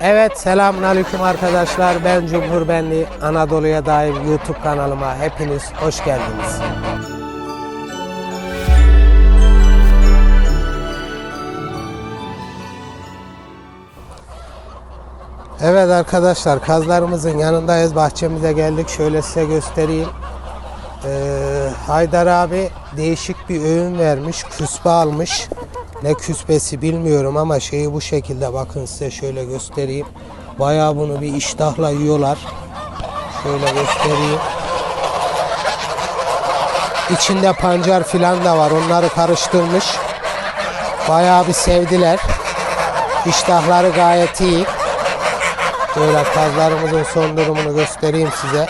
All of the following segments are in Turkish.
Evet selamünaleyküm arkadaşlar. Ben Cumhur Benli Anadolu'ya dair YouTube kanalıma hepiniz hoş geldiniz. Evet arkadaşlar kazlarımızın yanındayız. Bahçemize geldik. Şöyle size göstereyim. Ee, Haydar abi değişik bir öğün vermiş. Küspe almış. Ne küspesi bilmiyorum ama şeyi bu şekilde bakın size şöyle göstereyim. Bayağı bunu bir iştahla yiyorlar. Şöyle göstereyim. İçinde pancar filan da var. Onları karıştırmış. Bayağı bir sevdiler. İştahları gayet iyi. Böyle kazlarımızın son durumunu göstereyim size.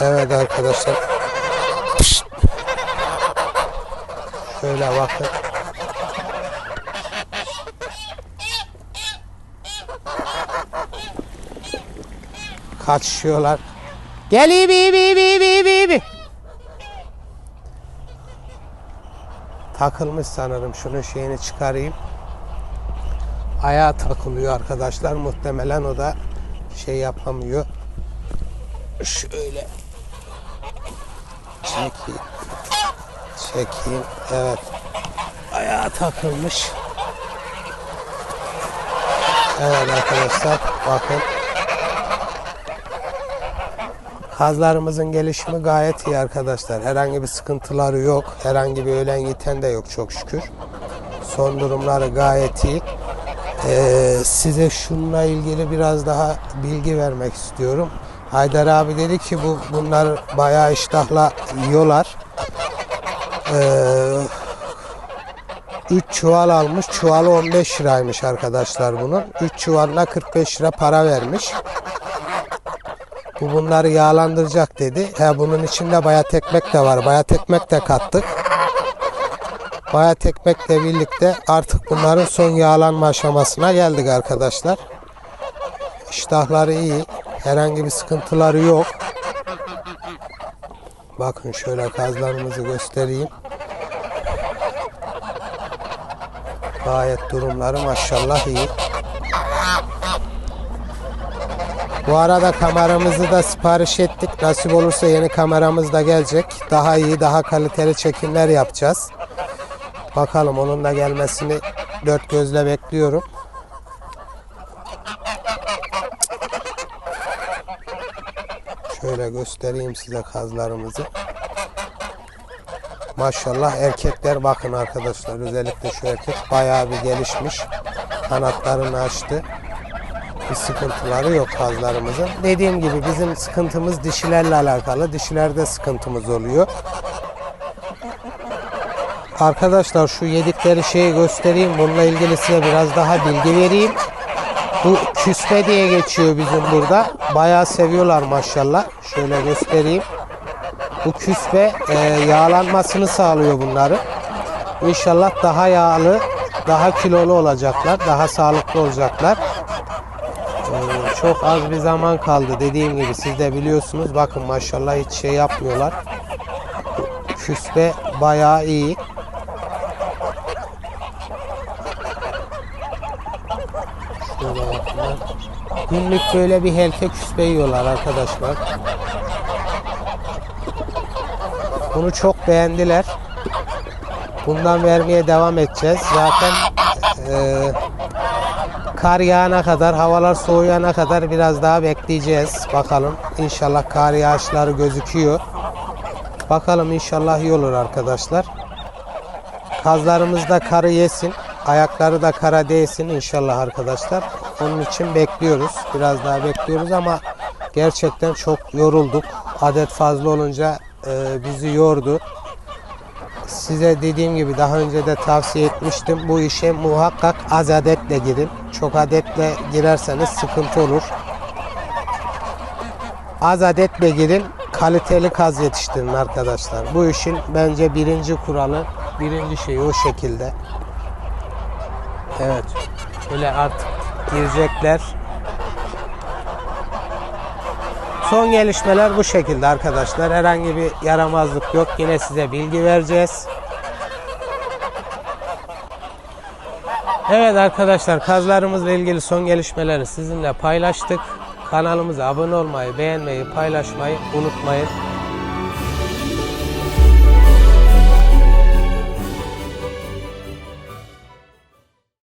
Evet arkadaşlar. Şöyle bakın. Kaçışıyorlar. Gel iyi bir bir bir bir bir. Takılmış sanırım. Şunun şeyini çıkarayım. Ayağa takılıyor arkadaşlar. Muhtemelen o da şey yapamıyor. Şöyle çekeyim. Çekeyim. Evet. Ayağa takılmış. Evet arkadaşlar bakın. Kazlarımızın gelişimi gayet iyi arkadaşlar. Herhangi bir sıkıntıları yok. Herhangi bir ölen yiten de yok çok şükür. Son durumları gayet iyi. Ee, size şununla ilgili biraz daha bilgi vermek istiyorum. Haydar abi dedi ki bu bunlar bayağı iştahla yiyorlar. Ee, 3 çuval almış. Çuvalı 15 liraymış arkadaşlar bunun. 3 çuvalına 45 lira para vermiş. Bu bunları yağlandıracak dedi. He bunun içinde bayat ekmek de var. Bayat ekmek de kattık. Bayat ekmekle birlikte artık bunların son yağlanma aşamasına geldik arkadaşlar. İştahları iyi. Herhangi bir sıkıntıları yok. Bakın şöyle kazlarımızı göstereyim. Gayet durumları maşallah iyi. Bu arada kameramızı da sipariş ettik. Nasip olursa yeni kameramız da gelecek. Daha iyi, daha kaliteli çekimler yapacağız. Bakalım onun da gelmesini dört gözle bekliyorum. Şöyle göstereyim size kazlarımızı. Maşallah erkekler bakın arkadaşlar özellikle şu erkek bayağı bir gelişmiş. Kanatlarını açtı. Bir sıkıntıları yok kazlarımızın. Dediğim gibi bizim sıkıntımız dişilerle alakalı. Dişilerde sıkıntımız oluyor. Arkadaşlar şu yedikleri şeyi göstereyim. Bununla ilgili size biraz daha bilgi vereyim. Bu küspe diye geçiyor bizim burada. Bayağı seviyorlar maşallah. Şöyle göstereyim. Bu küspe e, yağlanmasını sağlıyor bunları. İnşallah daha yağlı, daha kilolu olacaklar. Daha sağlıklı olacaklar. E, çok az bir zaman kaldı. Dediğim gibi siz de biliyorsunuz. Bakın maşallah hiç şey yapmıyorlar. Küspe bayağı iyi. Şöyle bakın. Günlük böyle bir helke küspe yiyorlar arkadaşlar. Bunu çok beğendiler. Bundan vermeye devam edeceğiz. Zaten e, kar yağana kadar, havalar soğuyana kadar biraz daha bekleyeceğiz. Bakalım. İnşallah kar yağışları gözüküyor. Bakalım inşallah iyi olur arkadaşlar. Kazlarımız da karı yesin. Ayakları da kara değsin inşallah arkadaşlar. Onun için bekliyoruz. Biraz daha bekliyoruz ama gerçekten çok yorulduk. Adet fazla olunca e, bizi yordu. Size dediğim gibi daha önce de tavsiye etmiştim. Bu işe muhakkak az adetle girin. Çok adetle girerseniz sıkıntı olur. Az adetle girin. Kaliteli kaz yetiştirin arkadaşlar. Bu işin bence birinci kuralı, birinci şeyi o şekilde. Evet. Böyle artık girecekler. Son gelişmeler bu şekilde arkadaşlar. Herhangi bir yaramazlık yok. Yine size bilgi vereceğiz. Evet arkadaşlar kazlarımızla ilgili son gelişmeleri sizinle paylaştık. Kanalımıza abone olmayı, beğenmeyi, paylaşmayı unutmayın.